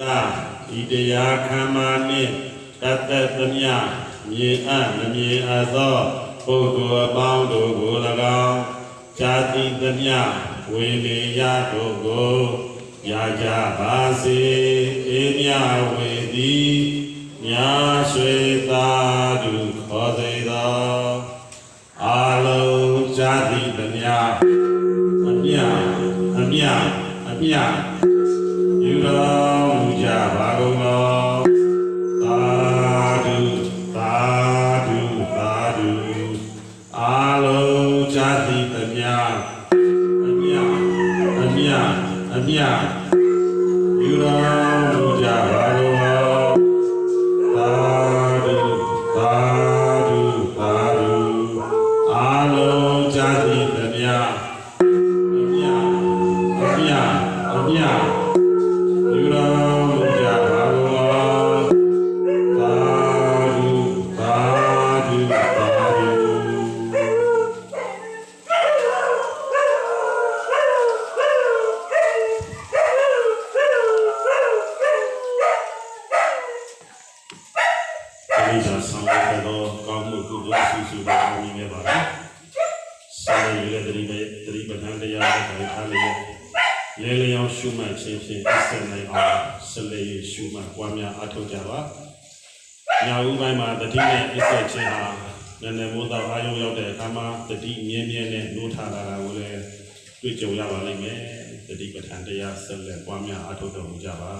သာဤတရားခမ်းမာနှင့်တတ်သက်သမျှမြေအပ်မမြေအပ်သောပုဂ္ဂိုလ်အပေါင်းတို့ကို၎င်းဇာတိသမျှဝေလေယတို့ကိုရာကြပါစေအေးမြဝေသည်ညာရွှေသာဓုခေါ်သေးသောအာလုံးဇာတိသမျှအမြအမြအမြယူတော် အာလုံးဇာတိတမြအမြအမြအမြယူတော်မူကြပါကုန်သောသာဓုသာဓုသာဓုအာလုံးဇာတိတမြအမြအမြအမြ ဒီကြောင့်ဆောင်ရတဲ့ကောင်းမှုကုသိုလ်ဆုစုပါအောင်မြင်ပါပါဆက်ရည်တဲ့တတိပတတိပဋ္ဌာန်တရားကိုထားလျက်လဲလျောင်းရှုမှတ်ခြင်းဖြင့်အစနိုင်အောင်ဆက်လက်ရရှုမှတ်ပွားများအထောက်ကြပါညာဦးပိုင်းမှာတတိနဲ့အစ်ဆက်ခြင်းဟာနည်းနည်းမိုးသားအားရုံရောက်တဲ့အခါမှာတတိမြဲမြဲနဲ့နိုးထားလာတာကိုလည်းတွေ့ကြုံရပါလိမ့်မယ်တတိပဋ္ဌာန်တရားဆက်လက်ပွားများအထောက်တော်မူကြပါ